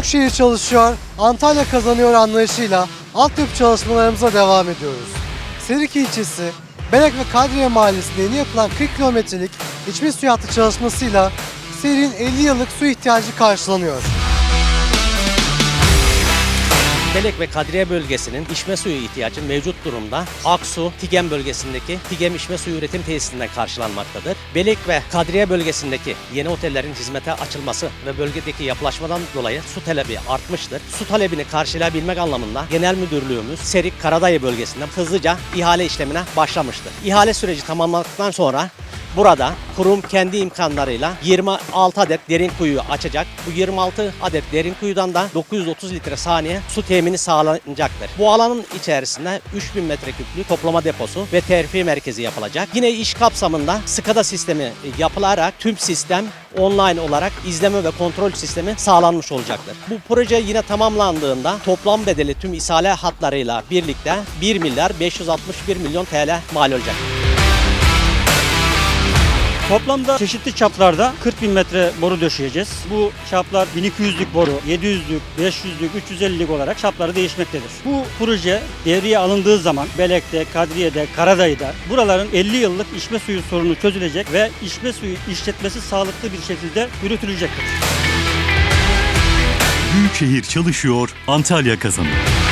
Büyükşehir çalışıyor, Antalya kazanıyor anlayışıyla altyapı çalışmalarımıza devam ediyoruz. Serik ilçesi, Belek ve Kadriye mahallesinde yeni yapılan 40 kilometrelik içme suyu hattı çalışmasıyla Serik'in 50 yıllık su ihtiyacı karşılanıyor. Belek ve Kadriye bölgesinin içme suyu ihtiyacı mevcut durumda Aksu, Tigem bölgesindeki Tigem içme suyu üretim tesisinden karşılanmaktadır. Belek ve Kadriye bölgesindeki yeni otellerin hizmete açılması ve bölgedeki yapılaşmadan dolayı su talebi artmıştır. Su talebini karşılayabilmek anlamında Genel Müdürlüğümüz Serik Karadayı bölgesinden hızlıca ihale işlemine başlamıştır. İhale süreci tamamlandıktan sonra Burada kurum kendi imkanlarıyla 26 adet derin kuyu açacak. Bu 26 adet derin kuyudan da 930 litre saniye su temini sağlanacaktır. Bu alanın içerisinde 3000 metreküplük toplama deposu ve terfi merkezi yapılacak. Yine iş kapsamında SCADA sistemi yapılarak tüm sistem online olarak izleme ve kontrol sistemi sağlanmış olacaktır. Bu proje yine tamamlandığında toplam bedeli tüm isale hatlarıyla birlikte 1 milyar 561 milyon TL mal olacak. Toplamda çeşitli çaplarda 40 bin metre boru döşeyeceğiz. Bu çaplar 1200'lük boru, 700'lük, 500'lük, 350'lik olarak çapları değişmektedir. Bu proje devreye alındığı zaman Belek'te, Kadriye'de, Karadayı'da buraların 50 yıllık içme suyu sorunu çözülecek ve içme suyu işletmesi sağlıklı bir şekilde yürütülecektir. Büyükşehir çalışıyor, Antalya kazanıyor.